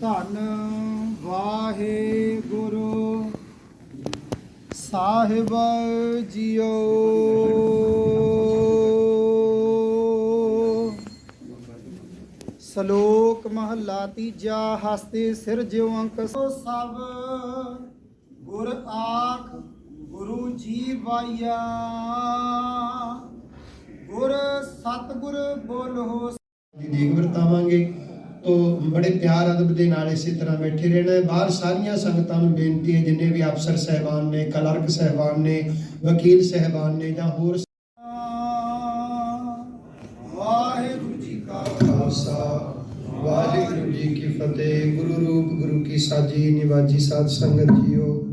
ਧੰਨ ਵਾਹਿਗੁਰੂ ਸਾਹਿਬ ਜੀਓ ਸ਼ਲੋਕ ਮਹਲਾ ਤੀਜਾ, ਹਸਤੇ ਸਿਰ ਜਿਉ ਅੰਕ ਸੋ ਸਭ, ਗੁਰ ਆਖ ਗੁਰੂ ਜੀ ਵਾਇਆ ਗੁਰ ਸਤਿਗੁਰ ਬੋਲੋ ਦੀ ਦੇਖ ਵਰਤਾਵਾਂਗੇ ਤੋ ਬੜੇ ਪਿਆਰ ਅਦਬ ਦੇ ਨਾਲ ਇਸੇ ਤਰ੍ਹਾਂ ਬੈਠੇ ਰਹਿਣਾ ਹੈ। ਬਾਹਰ ਸਾਰੀਆਂ ਸੰਗਤਾਂ ਨੂੰ ਬੇਨਤੀ ਹੈ ਜਿੰਨੇ ਵੀ ਅਫਸਰ ਸਹਿਬਾਨ ਨੇ ਕਲਰਕ ਸਹਿਬਾਨ ਨੇ ਵਕੀਲ ਸਹਿਬਾਨ ਨੇ ਜਾਂ ਹੋਰ ਵਾਹਿਗੁਰੂ ਜੀ ਕਾ ਖਾਲਸਾ। ਵਾਹਿਗੁਰੂ ਜੀ ਕੀ ਫਤਿਹ। ਗੁਰੂ ਰੂਪ ਗੁਰੂ ਕੀ ਸਾਜੀ ਨਿਵਾਜੀ ਸਾਧ ਸੰਗਤ ਜੀਓ।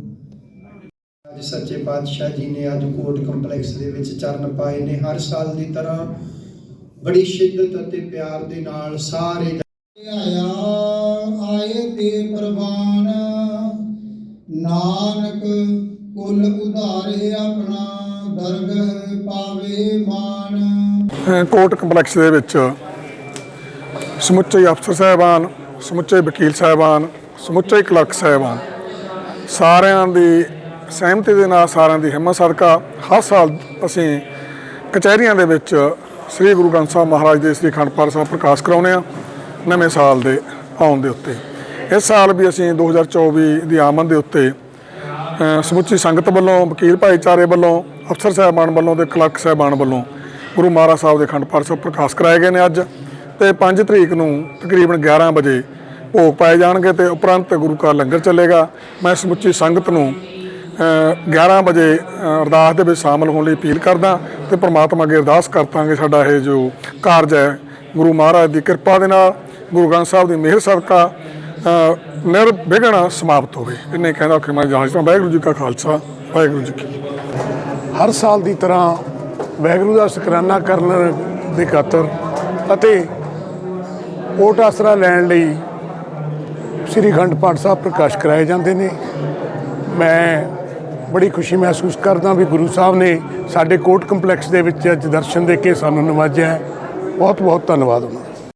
ਸੱਚੇ ਪਾਤਸ਼ਾਹ ਜੀ ਨੇ ਅੱਜ ਕੋਟ ਕੰਪਲੈਕਸ ਦੇ ਵਿੱਚ ਚਰਨ ਪਾਏ ਨੇ। ਹਰ ਸਾਲ ਦੀ ਤਰ੍ਹਾਂ ਬੜੀ ਸ਼ਿੱਦਤ ਅਤੇ ਪਿਆਰ ਦੇ ਨਾਲ ਸਾਰੇ ਆਇਆ ਆਏ ਤੇ ਪ੍ਰਵਾਨ। ਨਾਨਕ ਕੁਲ ਉਧਾਰੇ ਆਪਣਾ ਦਰਗਹ ਪਾਵੇ ਮਾਨ। ਅ, ਕੋਰਟ ਕੰਪਲੈਕਸ ਦੇ ਵਿੱਚ ਸਮੁੱਚੇ ਅਫਸਰ ਸਾਹਿਬਾਨ ਸਮੁੱਚੇ ਵਕੀਲ ਸਾਹਿਬਾਨ ਸਮੁੱਚੇ ਕਲਰਕ ਸਾਹਿਬਾਨ ਸਾਰਿਆਂ ਦੀ ਸਹਿਮਤੀ ਦੇ ਨਾਲ ਸਾਰਿਆਂ ਦੀ ਹਿੰਮਤ ਸਦਕਾ ਹਰ ਸਾਲ ਅਸੀਂ ਕਚਹਿਰੀਆਂ ਦੇ ਵਿੱਚ ਸ੍ਰੀ ਗੁਰੂ ਗ੍ਰੰਥ ਸਾਹਿਬ ਮਹਾਰਾਜ ਦੇ ਸ੍ਰੀ ਅਖੰਡ ਪਾਠ ਸਾਹਿਬ ਪ੍ਰਕਾਸ਼ ਕਰਾਉਂਦੇ ਆ ਨਵੇਂ ਸਾਲ ਦੇ ਆਉਣ ਦੇ ਉੱਤੇ। ਇਸ ਸਾਲ ਵੀ ਅਸੀਂ 2024 ਦੀ ਆਮਦ ਦੇ ਉੱਤੇ ਸਮੁੱਚੀ ਸੰਗਤ ਵੱਲੋਂ, ਵਕੀਲ ਭਾਈਚਾਰੇ ਵੱਲੋਂ, ਅਫਸਰ ਸਾਹਿਬਾਨ ਵੱਲੋਂ ਤੇ ਕਲਰਕ ਸਾਹਿਬਾਨ ਵੱਲੋਂ ਗੁਰੂ ਮਹਾਰਾਜ ਸਾਹਿਬ ਦੇ ਅਖੰਡ ਪਾਠ ਸਾਹਿਬ ਪ੍ਰਕਾਸ਼ ਕਰਾਏ ਗਏ ਨੇ ਅੱਜ ਤੇ 5 ਤਰੀਕ ਨੂੰ ਤਕਰੀਬਨ 11 ਵਜੇ ਭੋਗ ਪਾਏ ਜਾਣਗੇ ਤੇ ਉਪਰੰਤ ਗੁਰੂ ਕਾ ਲੰਗਰ ਚੱਲੇਗਾ। ਮੈਂ ਸਮੁੱਚੀ ਸੰਗਤ ਨੂੰ 11 ਵਜੇ ਅਰਦਾਸ ਦੇ ਵਿੱਚ ਸ਼ਾਮਲ ਹੋਣ ਲਈ ਅਪੀਲ ਕਰਦਾ ਤੇ ਪ੍ਰਮਾਤਮਾ ਅੱਗੇ ਅਰਦਾਸ ਕਰਤਾਂਗੇ ਸਾਡਾ ਇਹ ਜੋ ਕਾਰਜ ਹੈ ਗੁਰੂ ਮਹਾਰਾਜ ਦੀ ਕਿਰਪਾ ਦੇ ਨਾਲ ਗੁਰੂ ਗ੍ਰੰਥ ਸਾਹਿਬ ਦੀ ਮਿਹਰ ਸਦਕਾ ਅ, ਨਿਰਵਿਘਨ ਸਮਾਪਤ ਹੋਵੇ। ਇਹਨੇ ਕਹਿੰਦਾ ਕਿ ਮੈਂ ਜਹਾਜ਼ ਤੋਂ ਵਾਹਿਗੁਰੂ ਜੀ ਕਾ ਖਾਲਸਾ ਵਾਹਿਗੁਰੂ ਜੀ ਕੀ ਹਰ ਸਾਲ ਦੀ ਤਰ੍ਹਾਂ ਵਾਹਿਗੁਰੂ ਦਾ ਸ਼ੁਕਰਾਨਾ ਕਰਨ ਦੇ ਖਾਤਰ ਅਤੇ ਕੋਟ ਆਸਰਾ ਲੈਣ ਲਈ ਸ੍ਰੀ ਅਖੰਡ ਪਾਠ ਸਾਹਿਬ ਪ੍ਰਕਾਸ਼ ਕਰਾਏ ਜਾਂਦੇ ਨੇ। ਮੈਂ ਬੜੀ ਖੁਸ਼ੀ ਮਹਿਸੂਸ ਕਰਦਾ ਵੀ ਗੁਰੂ ਸਾਹਿਬ ਨੇ ਸਾਡੇ ਕੋਰਟ ਕੰਪਲੈਕਸ ਦੇ ਵਿੱਚ ਅੱਜ ਦਰਸ਼ਨ ਦੇ ਕੇ ਸਾਨੂੰ ਨਵਾਜਿਆ ਬਹੁਤ ਬਹੁਤ ਧੰਨਵਾਦ ਉਹਨਾਂ ਦਾ।